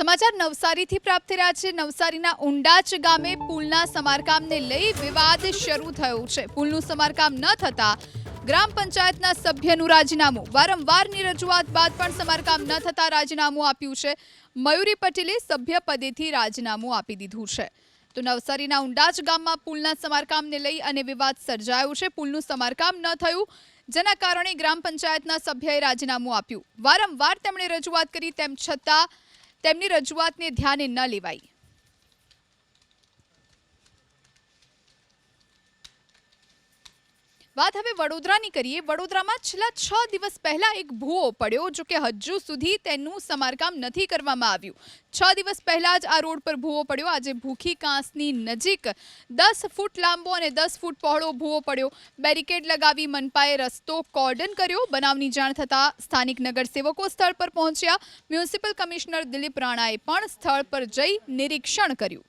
સમાચાર નવસારીથી પ્રાપ્ત થઈ છે. નવસારીના ઉંડાચ ગામે પુલના સમારકામને લઈ વિવાદ શરૂ થયો છે. પુલનું સમારકામ ન થતા ગ્રામ પંચાયતના સભ્યનું રાજીનામું. વારંવારની રજૂઆત બાદ પણ સમારકામ ન થતા રાજીનામું આપ્યું છે. મયુરી પટેલે સભ્ય પદેથી રાજીનામું આપી દીધું છે. તો નવસારીના ઉંડાચ ગામમાં પુલના સમારકામને લઈ અને વિવાદ સર્જાયો છે. પુલનું સમારકામ ન થયું, જેના કારણે ગ્રામ પંચાયતના સભ્યએ રાજીનામું આપ્યું. વારંવાર તેમણે રજૂઆત કરી, તેમ છતાં તેમની રજૂઆતને ધ્યાને ન લેવાઈ વાત હવે વડોદરાની કરીએ. વડોદરામાં છેલ્લા છ દિવસ પહેલા એક ભૂવો પડ્યો જો કે હજુ સુધી તેનું સમારકામ નથી કરવામાં આવ્યું. છ દિવસ પહેલા જ આ રોડ પર ભૂવો પડ્યો. આજે ભૂખી કાંસની નજીક દસ ફૂટ લાંબો અને દસ ફૂટ પહોળો ભૂવો પડ્યો. બેરિકેડ લગાવી મનપાએ રસ્તો કોર્ડન કર્યો. બનાવની જાણ થતાં સ્થાનિક નગરસેવકો સ્થળ પર પહોંચ્યા. મ્યુનિસિપલ કમિશનર દિલીપ રાણાએ પણ સ્થળ પર જઈ નિરીક્ષણ કર્યું.